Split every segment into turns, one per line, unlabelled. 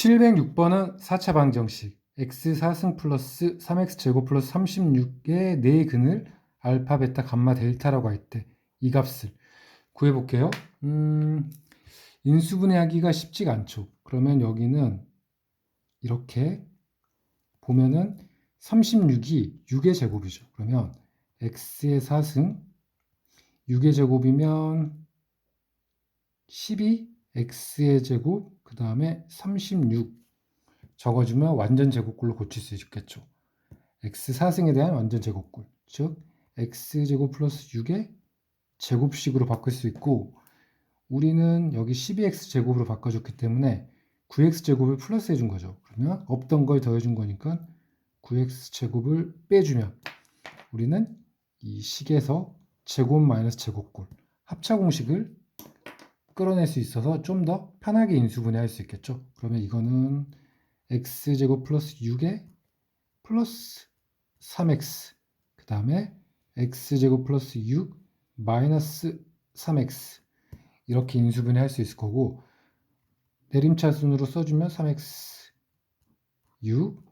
706번은 4차 방정식 x 4승 플러스 3x 제곱 플러스 36의 네 근을 알파, 베타, 감마, 델타라고 할 때 이 값을 구해 볼게요. 음, 인수분해하기가 쉽지가 않죠. 그러면 여기는 이렇게 보면은 36이 6의 제곱이죠. 그러면 x의 4승 6의 제곱이면 12 x의 제곱 그 다음에 36 적어주면 완전 제곱꼴로 고칠 수 있겠죠. x 4승에 대한 완전 제곱꼴 즉 x 제곱 플러스 6의 제곱식으로 바꿀 수 있고 우리는 여기 12x 제곱으로 바꿔줬기 때문에 9x 제곱을 플러스 해준 거죠. 그러면 없던 걸 더해준 거니까 9x 제곱을 빼주면 우리는 이 식에서 제곱 마이너스 제곱꼴 합차 공식을 끌어낼 수 있어서 좀 더 편하게 인수분해할 수 있겠죠. 그러면 이거는 x 제곱 플러스 6에 플러스 3x 그 다음에 x 제곱 플러스 6 마이너스 3x 이렇게 인수분해할 수 있을 거고 내림차순으로 써주면 3x 6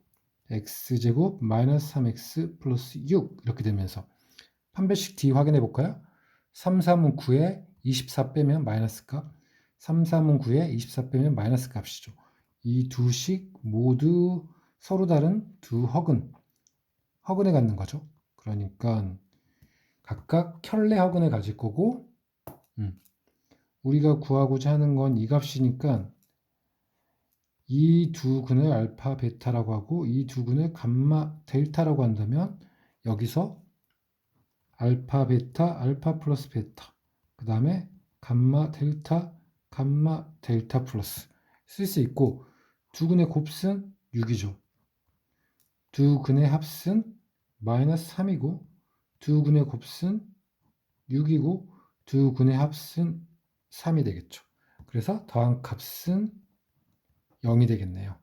x 제곱 마이너스 3x 플러스 6 이렇게 되면서 판별식 D 확인해 볼까요? 3, 3은 9에 24 빼면 마이너스 값 3, 3은 9에 24 빼면 마이너스 값이죠. 이 두 식 모두 서로 다른 두 허근 허근에 갖는 거죠. 그러니까 각각 켤레 허근을 가질 거고 음, 우리가 구하고자 하는 건 이 값이니까 이 두 근을 알파 베타라고 하고 이 두 근을 감마 델타라고 한다면 여기서 알파 베타 알파 플러스 베타 그 다음에 감마 델타 감마 델타 플러스 쓸 수 있고 두 근의 곱은 6이죠. 두 근의 합은 마이너스 3이고 두 근의 곱은 6이고 두 근의 합은 3이 되겠죠. 그래서 더한 값은 0이 되겠네요.